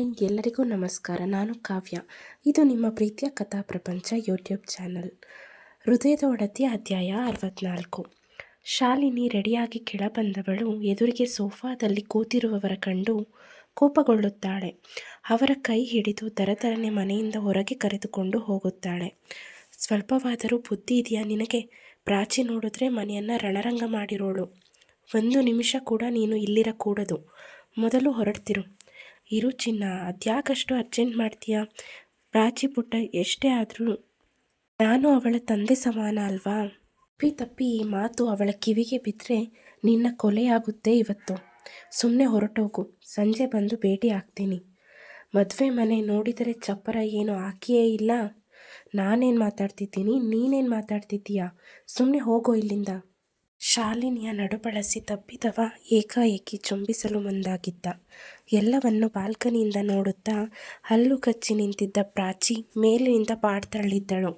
Hi ಎಲ್ಲರಿಗೂ ನಮಸ್ಕಾರ. ನಾನು ಕಾವ್ಯ. ಇದು ನಿಮ್ಮ ಪ್ರೀತಿಯ ಕಥಾ ಪ್ರಪಂಚ ಯೂಟ್ಯೂಬ್ ಚಾನಲ್. ಹೃದಯದ ಒಡತಿ ಅಧ್ಯಾಯ ಅರವತ್ನಾಲ್ಕು. ಶಾಲಿನಿ ರೆಡಿಯಾಗಿ ಕೆಳಬಂದವಳು ಎದುರಿಗೆ ಸೋಫಾದಲ್ಲಿ ಕೂತಿರುವವರ ಕಂಡು ಕೋಪಗೊಳ್ಳುತ್ತಾಳೆ. ಅವರ ಕೈ ಹಿಡಿದು ತರತರನೆ ಮನೆಯಿಂದ ಹೊರಗೆ ಕರೆದುಕೊಂಡು ಹೋಗುತ್ತಾಳೆ. ಸ್ವಲ್ಪವಾದರೂ ಬುದ್ಧಿ ಇದೆಯಾ ನಿನಗೆ? ಪ್ರಾಚಿ ನೋಡಿದ್ರೆ ಮನೆಯನ್ನು ರಣರಂಗ ಮಾಡಿರೋಳು. ಒಂದು ನಿಮಿಷ ಕೂಡ ನೀನು ಇಲ್ಲಿರಕೂಡದು. ಮೊದಲು ಹೊರಡ್ತಿರು. ಇರು ಚಿನ್ನ ಅದ್ಯಾಕಷ್ಟು ಅರ್ಜೆಂಟ್ ಮಾಡ್ತೀಯಾ? ಪ್ರಾಚಿ ಪುಟ್ಟ ಎಷ್ಟೇ ಆದರೂ ನಾನು ಅವಳ ತಂದೆ ಸಮಾನ ಅಲ್ವಾ? ತಪ್ಪಿ ತಪ್ಪಿ ಈ ಮಾತು ಅವಳ ಕಿವಿಗೆ ಬಿದ್ದರೆ ನಿನ್ನ ಕೊಲೆಯಾಗುತ್ತೆ ಇವತ್ತು. ಸುಮ್ಮನೆ ಹೊರಟೋಗು, ಸಂಜೆ ಬಂದು ಭೇಟಿ ಆಗ್ತೀನಿ. ಮದುವೆ ಮನೆ ನೋಡಿದರೆ ಚಪ್ಪರ ಏನು ಹಾಕಿಯೇ ಇಲ್ಲ. ನಾನೇನು ಮಾತಾಡ್ತಿದ್ದೀನಿ, ನೀನೇನು ಮಾತಾಡ್ತಿದ್ದೀಯಾ? ಸುಮ್ಮನೆ ಹೋಗೋ ಇಲ್ಲಿಂದ. ಶಾಲಿನಿಯ ನಡುಬಳಸಿ ತಪ್ಪಿದವ ಏಕಾಏಕಿ ಚುಂಬಿಸಲು ಮುಂದಾಗಿದ್ದ. ಎಲ್ಲವನ್ನು ಬಾಲ್ಕನಿಯಿಂದ ನೋಡುತ್ತಾ ಹಲ್ಲು ಕಚ್ಚಿ ನಿಂತಿದ್ದ ಪ್ರಾಚಿ ಮೇಲಿನಿಂದ ಪಾಟ್ ತಳ್ಳಿದ್ದಳು.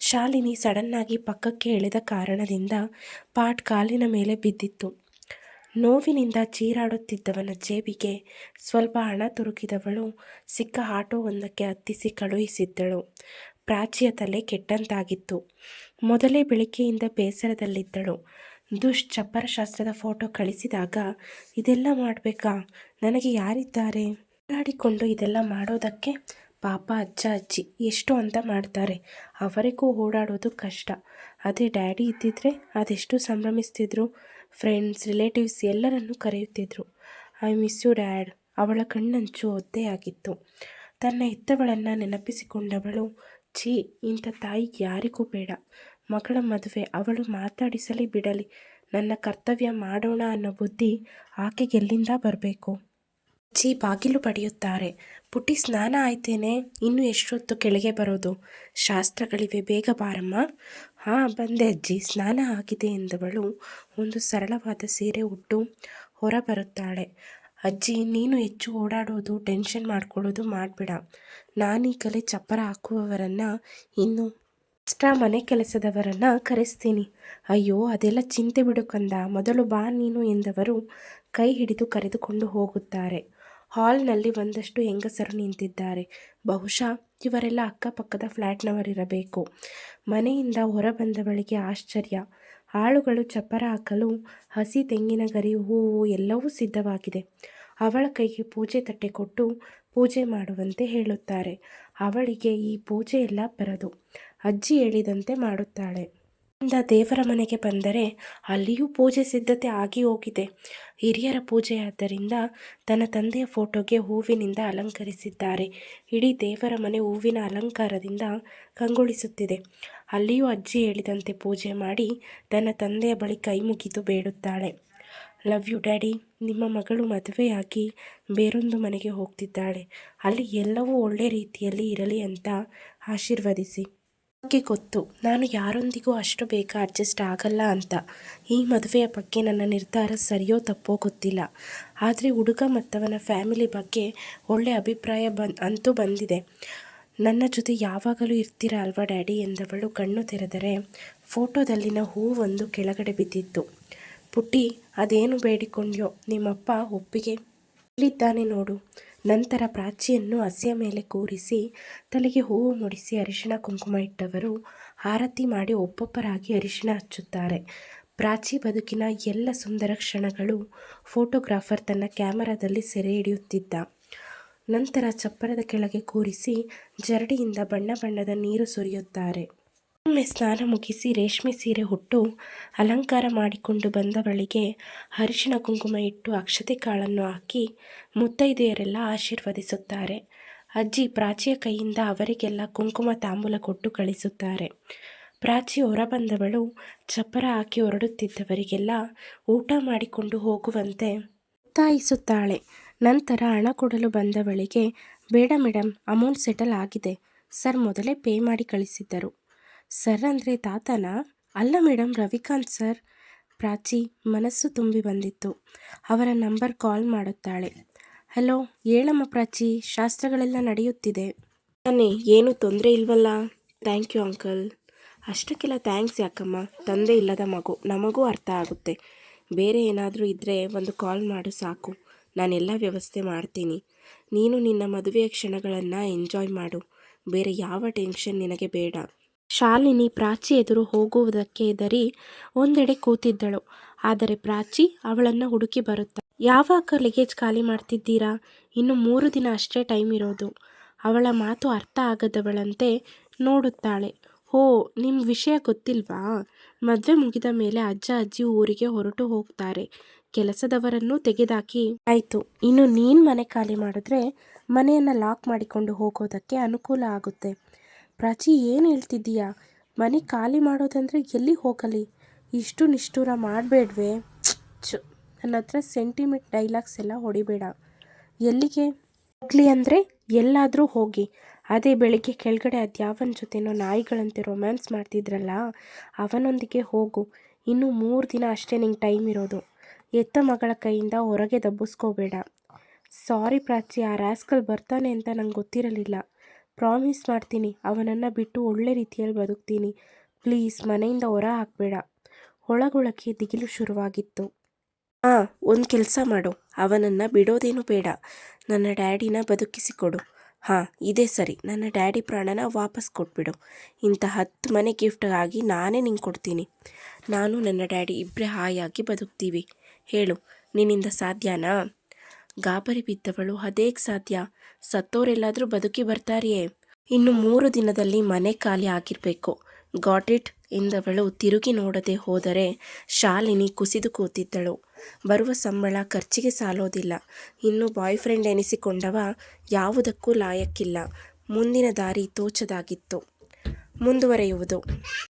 ಶಾಲಿನಿ ಸಡನ್ನಾಗಿ ಪಕ್ಕಕ್ಕೆ ಎಳೆದ ಕಾರಣದಿಂದ ಪಾಟ್ ಕಾಲಿನ ಮೇಲೆ ಬಿದ್ದಿತ್ತು. ನೋವಿನಿಂದ ಚೀರಾಡುತ್ತಿದ್ದವನ ಜೇಬಿಗೆ ಸ್ವಲ್ಪ ಹಣ ತುರುಕಿದವಳು ಸಿಕ್ಕ ಆಟೋವೊಂದಕ್ಕೆ ಹತ್ತಿಸಿ ಕಳುಹಿಸಿದ್ದಳು. ಪ್ರಾಚಿಯ ತಲೆ ಕೆಟ್ಟಂತಾಗಿತ್ತು. ಮೊದಲೇ ಬೆಳಿಗ್ಗೆಯಿಂದ ಬೇಸರದಲ್ಲಿದ್ದಳು. ದುಶ್ಚಪ್ಪರಶಾಸ್ತ್ರದ ಫೋಟೋ ಕಳಿಸಿದಾಗ, ಇದೆಲ್ಲ ಮಾಡಬೇಕಾ? ನನಗೆ ಯಾರಿದ್ದಾರೆ? ಓಡಾಡಿಕೊಂಡು ಇದೆಲ್ಲ ಮಾಡೋದಕ್ಕೆ ಪಾಪ ಅಜ್ಜ, ಅಜ್ಜಿ ಎಷ್ಟು ಅಂತ ಮಾಡ್ತಾರೆ. ಅವರಿಗೂ ಓಡಾಡೋದು ಕಷ್ಟ. ಅದೇ ಡ್ಯಾಡಿ ಇದ್ದಿದ್ರೆ ಅದೆಷ್ಟು ಸಂಭ್ರಮಿಸ್ತಿದ್ರು. ಫ್ರೆಂಡ್ಸ್, ರಿಲೇಟಿವ್ಸ್ ಎಲ್ಲರನ್ನೂ ಕರೆಯುತ್ತಿದ್ರು. I miss you dad. ಅವಳ ಕಣ್ಣಂಚು ಒದ್ದೆಯಾಗಿತ್ತು ತನ್ನ ಹೆತ್ತವಳನ್ನು ನೆನಪಿಸಿಕೊಂಡವಳು, ಛೀ, ಇಂಥ ತಾಯಿ ಯಾರಿಗೂ ಬೇಡ. ಮಗಳ ಮದುವೆ, ಅವಳು ಮಾತಾಡಿಸಲಿ ಬಿಡಲಿ. ನನ್ನ ಕರ್ತವ್ಯ ಮಾಡೋಣ ಅನ್ನೋ ಬುದ್ಧಿ ಆಕೆಗೆಲ್ಲಿಂದ ಬರಬೇಕು? ಅಜ್ಜಿ ಬಾಗಿಲು ಪಡೆಯುತ್ತಾರೆ. ಪುಟ್ಟಿ, ಸ್ನಾನ ಆಯ್ತೇನೆ. ಇನ್ನು ಎಷ್ಟೊತ್ತು ಕೆಳಗೆ ಬರೋದು? ಶಾಸ್ತ್ರಗಳಿವೆ, ಬೇಗ ಬಾರಮ್ಮ. ಹಾಂ, ಬಂದೆ ಅಜ್ಜಿ. ಸ್ನಾನ ಆಗಿದೆ ಎಂದವಳು ಒಂದು ಸರಳವಾದ ಸೀರೆ ಉಟ್ಟು ಹೊರ ಬರುತ್ತಾಳೆ ಅಜ್ಜಿ, ನೀನು ಹೆಚ್ಚು ಓಡಾಡೋದು, ಟೆನ್ಷನ್ ಮಾಡ್ಕೊಳ್ಳೋದು ಮಾಡಬೇಡ. ನಾನೀಗಲೇ ಚಪ್ಪರ ಹಾಕುವವರನ್ನು ಇನ್ನು ಎಕ್ಸ್ಟ್ರಾ ಮನೆ ಕೆಲಸದವರನ್ನು ಕರೆಸ್ತೀನಿ. ಅಯ್ಯೋ, ಅದೆಲ್ಲ ಚಿಂತೆ ಬಿಡು ಕಂದ. ಮೊದಲು ಬಾ ನೀನು ಎಂದವರು ಕೈ ಹಿಡಿದು ಕರೆದುಕೊಂಡು ಹೋಗುತ್ತಾರೆ. ಹಾಲ್ನಲ್ಲಿ ಒಂದಷ್ಟು ಹೆಂಗಸರು ನಿಂತಿದ್ದಾರೆ. ಬಹುಶಃ ಇವರೆಲ್ಲ ಅಕ್ಕಪಕ್ಕದ ಫ್ಲ್ಯಾಟ್ನವರಿರಬೇಕು ಮನೆಯಿಂದ ಹೊರ ಬಂದವಳಿಗೆ ಆಶ್ಚರ್ಯ. ಆಳುಗಳು ಚಪ್ಪರ ಹಾಕಲು ಹಸಿ ತೆಂಗಿನ ಗರಿ ಹೂವು ಎಲ್ಲವೂ ಸಿದ್ಧವಾಗಿದೆ. ಅವಳ ಕೈಗೆ ಪೂಜೆ ತಟ್ಟೆ ಕೊಟ್ಟು ಪೂಜೆ ಮಾಡುವಂತೆ ಹೇಳುತ್ತಾರೆ. ಅವಳಿಗೆ ಈ ಪೂಜೆ ಎಲ್ಲ ಬರದು. ಅಜ್ಜಿ ಹೇಳಿದಂತೆ ಮಾಡುತ್ತಾಳೆ. ಇಂದ ದೇವರ ಮನೆಗೆ ಬಂದರೆ ಅಲ್ಲಿಯೂ ಪೂಜೆ ಸಿದ್ಧತೆ ಆಗಿ ಹೋಗಿದೆ. ಹಿರಿಯರ ಪೂಜೆಯಾದ್ದರಿಂದ ತನ್ನ ತಂದೆಯ ಫೋಟೋಗೆ ಹೂವಿನಿಂದ ಅಲಂಕರಿಸಿದ್ದಾರೆ. ಇಡೀ ದೇವರ ಮನೆ ಹೂವಿನ ಅಲಂಕಾರದಿಂದ ಕಂಗೊಳಿಸುತ್ತಿದೆ. ಅಲ್ಲಿಯೂ ಅಜ್ಜಿ ಹೇಳಿದಂತೆ ಪೂಜೆ ಮಾಡಿ ತನ್ನ ತಂದೆಯ ಬಳಿ ಕೈ ಮುಗಿದು ಬೇಡುತ್ತಾಳೆ. ಲವ್ ಯು ಡ್ಯಾಡಿ ನಿಮ್ಮ ಮಗಳು ಮದುವೆಯಾಗಿ ಬೇರೊಂದು ಮನೆಗೆ ಹೋಗ್ತಿದ್ದಾಳೆ. ಅಲ್ಲಿ ಎಲ್ಲವೂ ಒಳ್ಳೆ ರೀತಿಯಲ್ಲಿ ಇರಲಿ ಅಂತ ಆಶೀರ್ವದಿಸಿ. ಅದಕ್ಕೆ ಗೊತ್ತು, ನಾನು ಯಾರೊಂದಿಗೂ ಅಷ್ಟು ಬೇಗ ಅಡ್ಜಸ್ಟ್ ಆಗಲ್ಲ ಅಂತ. ಈ ಮದುವೆಯ ಬಗ್ಗೆ ನನ್ನ ನಿರ್ಧಾರ ಸರಿಯೋ ತಪ್ಪೋ ಗೊತ್ತಿಲ್ಲ. ಆದರೆ ಹುಡುಗ ಮತ್ತವನ ಫ್ಯಾಮಿಲಿ ಬಗ್ಗೆ ಒಳ್ಳೆ ಅಭಿಪ್ರಾಯ ಬಂದ್ ಅಂತೂ ಬಂದಿದೆ. ನನ್ನ ಜೊತೆ ಯಾವಾಗಲೂ ಇರ್ತೀರ ಅಲ್ವಾ ಡ್ಯಾಡಿ ಎಂದವಳು ಕಣ್ಣು ತೆರೆದರೆ ಫೋಟೋದಲ್ಲಿನ ಹೂವೊಂದು ಕೆಳಗಡೆ ಬಿದ್ದಿತ್ತು. ಪುಟ್ಟಿ, ಅದೇನು ಬೇಡಿಕೊಂಡ್ಯೋ ನಿಮ್ಮಪ್ಪ ಒಪ್ಪಿಗೆ. ಇಲ್ಲಿದ್ದಾನೆ ನೋಡು. ನಂತರ ಪ್ರಾಚಿಯನ್ನು ಹಸೆಯ ಮೇಲೆ ಕೂರಿಸಿ, ತಲೆಗೆ ಹೂವು ಮುಡಿಸಿ ಅರಿಶಿಣ ಕುಂಕುಮ ಇಟ್ಟವರು ಆರತಿ ಮಾಡಿ ಒಬ್ಬೊಬ್ಬರಾಗಿ ಅರಿಶಿಣ ಹಚ್ಚುತ್ತಾರೆ. ಪ್ರಾಚಿ ಬದುಕಿನ ಎಲ್ಲ ಸುಂದರ ಕ್ಷಣಗಳು ಫೋಟೋಗ್ರಾಫರ್ ತನ್ನ ಕ್ಯಾಮರಾದಲ್ಲಿ ಸೆರೆ ಹಿಡಿಯುತ್ತಿದ್ದ. ನಂತರ ಚಪ್ಪರದ ಕೆಳಗೆ ಕೂರಿಸಿ, ಜರಡಿಯಿಂದ ಬಣ್ಣ ಬಣ್ಣದ ನೀರು ಸುರಿಯುತ್ತಾರೆ. ಒಮ್ಮೆ ಸ್ನಾನ ಮುಗಿಸಿ ರೇಷ್ಮೆ ಸೀರೆ ಹುಟ್ಟು ಅಲಂಕಾರ ಮಾಡಿಕೊಂಡು ಬಂದವಳಿಗೆ ಅರಿಶಿಣ ಕುಂಕುಮ ಇಟ್ಟು ಅಕ್ಷತೆ ಕಾಳನ್ನು ಹಾಕಿ ಮುತ್ತೈದೆಯರೆಲ್ಲ ಆಶೀರ್ವದಿಸುತ್ತಾರೆ. ಅಜ್ಜಿ ಪ್ರಾಚಿಯ ಕೈಯಿಂದ ಅವರಿಗೆಲ್ಲ ಕುಂಕುಮ ತಾಂಬೂಲ ಕೊಟ್ಟು ಕಳಿಸುತ್ತಾರೆ. ಪ್ರಾಚಿ ಹೊರಬಂದವಳು ಚಪ್ಪರ ಹಾಕಿ ಹೊರಡುತ್ತಿದ್ದವರಿಗೆಲ್ಲ ಊಟ ಮಾಡಿಕೊಂಡು ಹೋಗುವಂತೆ ಒತ್ತಾಯಿಸುತ್ತಾಳೆ. ನಂತರ ಹಣ ಕೊಡಲು ಬಂದವಳಿಗೆ, ಬೇಡ ಮೇಡಮ್ ಅಮೌಂಟ್ ಸೆಟಲ್ ಆಗಿದೆ. ಸರ್, ಮೊದಲೇ ಪೇ ಮಾಡಿ ಕಳಿಸಿದ್ದರು. ಸರ್ ಅಂದರೆ ತಾತನ? ಅಲ್ಲ ಮೇಡಮ್ ರವಿಕಾಂತ್ ಸರ್. ಪ್ರಾಚಿ, ಮನಸ್ಸು ತುಂಬಿ ಬಂದಿತ್ತು. ಅವರ ನಂಬರ್ ಕಾಲ್ ಮಾಡುತ್ತಾಳೆ. ಹಲೋ, ಹೇಳಮ್ಮ ಪ್ರಾಚಿ, ಶಾಸ್ತ್ರಗಳೆಲ್ಲ ನಡೆಯುತ್ತಿದೆ. ತಾನೇ ಏನು ತೊಂದರೆ ಇಲ್ವಲ್ಲ? Thank you uncle. ಅಷ್ಟಕ್ಕೆಲ್ಲ ಥ್ಯಾಂಕ್ಸ್ ಯಾಕಮ್ಮ? ತಂದೆ ಇಲ್ಲದ ಮಗು. ನಮಗೂ ಅರ್ಥ ಆಗುತ್ತೆ. ಬೇರೆ ಏನಾದರೂ ಇದ್ದರೆ ಒಂದು ಕಾಲ್ ಮಾಡು ಸಾಕು. ನಾನೆಲ್ಲ ವ್ಯವಸ್ಥೆ ಮಾಡ್ತೀನಿ. ನೀನು ನಿನ್ನ ಮದುವೆಯ ಕ್ಷಣಗಳನ್ನು ಎಂಜಾಯ್ ಮಾಡು. ಬೇರೆ ಯಾವ ಟೆನ್ಷನ್ ನಿನಗೆ ಬೇಡ. ಶಾಲಿನಿ ಪ್ರಾಚಿ ಎದುರು ಹೋಗುವುದಕ್ಕೆ ಹೆದರಿ ಒಂದೆಡೆ ಕೂತಿದ್ದಳು. ಆದರೆ ಪ್ರಾಚಿ ಅವಳನ್ನು ಹುಡುಕಿ ಬರುತ್ತ, ಯಾವಾಗ ಲಗೇಜ್ ಖಾಲಿ ಮಾಡ್ತಿದ್ದೀರಾ? ಇನ್ನು ಮೂರು ದಿನ ಅಷ್ಟೇ ಟೈಮ್ ಇರೋದು. ಅವಳ ಮಾತು ಅರ್ಥ ಆಗದವಳಂತೆ ನೋಡುತ್ತಾಳೆ. ಹೋ ನಿಮ್ಮ ವಿಷಯ ಗೊತ್ತಿಲ್ವಾ? ಮದುವೆ ಮುಗಿದ ಮೇಲೆ ಅಜ್ಜ ಅಜ್ಜಿ ಊರಿಗೆ ಹೊರಟು ಹೋಗ್ತಾರೆ. ಕೆಲಸದವರನ್ನು ತೆಗೆದಾಕಿ ಆಯಿತು. ಇನ್ನು ನೀನು ಮನೆ ಖಾಲಿ ಮಾಡಿದ್ರೆ ಮನೆಯನ್ನು ಲಾಕ್ ಮಾಡಿಕೊಂಡು ಹೋಗೋದಕ್ಕೆ ಅನುಕೂಲ ಆಗುತ್ತೆ. ಪ್ರಾಚಿ ಏನು ಹೇಳ್ತಿದ್ದೀಯಾ? ಮನೆ ಖಾಲಿ ಮಾಡೋದಂದರೆ ಎಲ್ಲಿ ಹೋಗಲಿ? ಇಷ್ಟು ನಿಷ್ಠೂರ ಮಾಡಬೇಡ್ವೆ. ಚು ನನ್ನ ಹತ್ರ ಸೆಂಟಿಮೆಂಟ್ ಡೈಲಾಗ್ಸ್ ಎಲ್ಲ ಹೊಡಿಬೇಡ. ಎಲ್ಲಿಗೆ? ಹೋಗ್ಲಿ ಅಂದರೆ ಎಲ್ಲಾದರೂ ಹೋಗಿ. ಅದೇ ಬೆಳಿಗ್ಗೆ ಕೆಳಗಡೆ ಅದ್ಯಾವನ ಜೊತೆನೋ ನಾಯಿಗಳಂತೆ ರೊಮ್ಯಾನ್ಸ್ ಮಾಡ್ತಿದ್ರಲ್ಲ, ಅವನೊಂದಿಗೆ ಹೋಗು. ಇನ್ನೂ ಮೂರು ದಿನ ಅಷ್ಟೇ ನಿಂಗೆ ಟೈಮ್ ಇರೋದು. ಎತ್ತ ಮಗಳ ಕೈಯಿಂದ ಹೊರಗೆ ದಬ್ಬಿಸ್ಕೋಬೇಡ. ಸಾರಿ ಪ್ರಾಚಿ, ಆ ರ್ಯಾಸ್ಕಲ್ ಬರ್ತಾನೆ ಅಂತ ನಂಗೆ ಗೊತ್ತಿರಲಿಲ್ಲ. ಪ್ರಾಮಿಸ್ ಮಾಡ್ತೀನಿ, ಅವನನ್ನು ಬಿಟ್ಟು ಒಳ್ಳೆ ರೀತಿಯಲ್ಲಿ ಬದುಕ್ತೀನಿ. ಪ್ಲೀಸ್ ಮನೆಯಿಂದ ಹೊರ ಹಾಕಬೇಡ ಒಳಗೊಳಕ್ಕೆ ದಿಗಿಲು ಶುರುವಾಗಿತ್ತು. ಹಾಂ ಒಂದು ಕೆಲಸ ಮಾಡು. ಅವನನ್ನು ಬಿಡೋದೇನು ಬೇಡ. ನನ್ನ ಡ್ಯಾಡಿನ ಬದುಕಿಸಿಕೊಡು. ಹಾಂ, ಇದೇ ಸರಿ. ನನ್ನ ಡ್ಯಾಡಿ ಪ್ರಾಣನ ವಾಪಸ್ ಕೊಟ್ಬಿಡು. ಇಂಥ ಹತ್ತು ಮನೆ ಗಿಫ್ಟ್ಗಾಗಿ ನಾನೇ ನಿಂಗೆ ಕೊಡ್ತೀನಿ. ನಾನು ನನ್ನ ಡ್ಯಾಡಿ ಇಬ್ಬರೇ ಹಾಯಾಗಿ ಬದುಕ್ತೀವಿ. ಹೇಳು, ನಿನ್ನಿಂದ ಸಾಧ್ಯನಾ? ಗಾಬರಿ ಬಿದ್ದವಳು, ಅದೇಗೆ ಸಾಧ್ಯ? ಸತ್ತೋರೆಲ್ಲಾದರೂ ಬದುಕಿ ಬರ್ತಾರೆಯೇ? ಇನ್ನು ಮೂರು ದಿನದಲ್ಲಿ ಮನೆ ಖಾಲಿ ಆಗಿರಬೇಕು. ಗಾಟ್ ಇಟ್ ಎಂದವಳು ತಿರುಗಿ ನೋಡದೆ ಹೋದರೆ ಶಾಲಿನಿ ಕುಸಿದು ಕೂತಿದ್ದಳು. ಬರುವ ಸಂಬಳ ಖರ್ಚಿಗೆ ಸಾಲೋದಿಲ್ಲ. ಇನ್ನು ಬಾಯ್ ಫ್ರೆಂಡ್ ಎನಿಸಿಕೊಂಡವ ಯಾವುದಕ್ಕೂ ಲಾಯಕ್ಕಿಲ್ಲ. ಮುಂದಿನ ದಾರಿ ತೋಚದಾಗಿತ್ತು. ಮುಂದುವರೆಯುವುದು.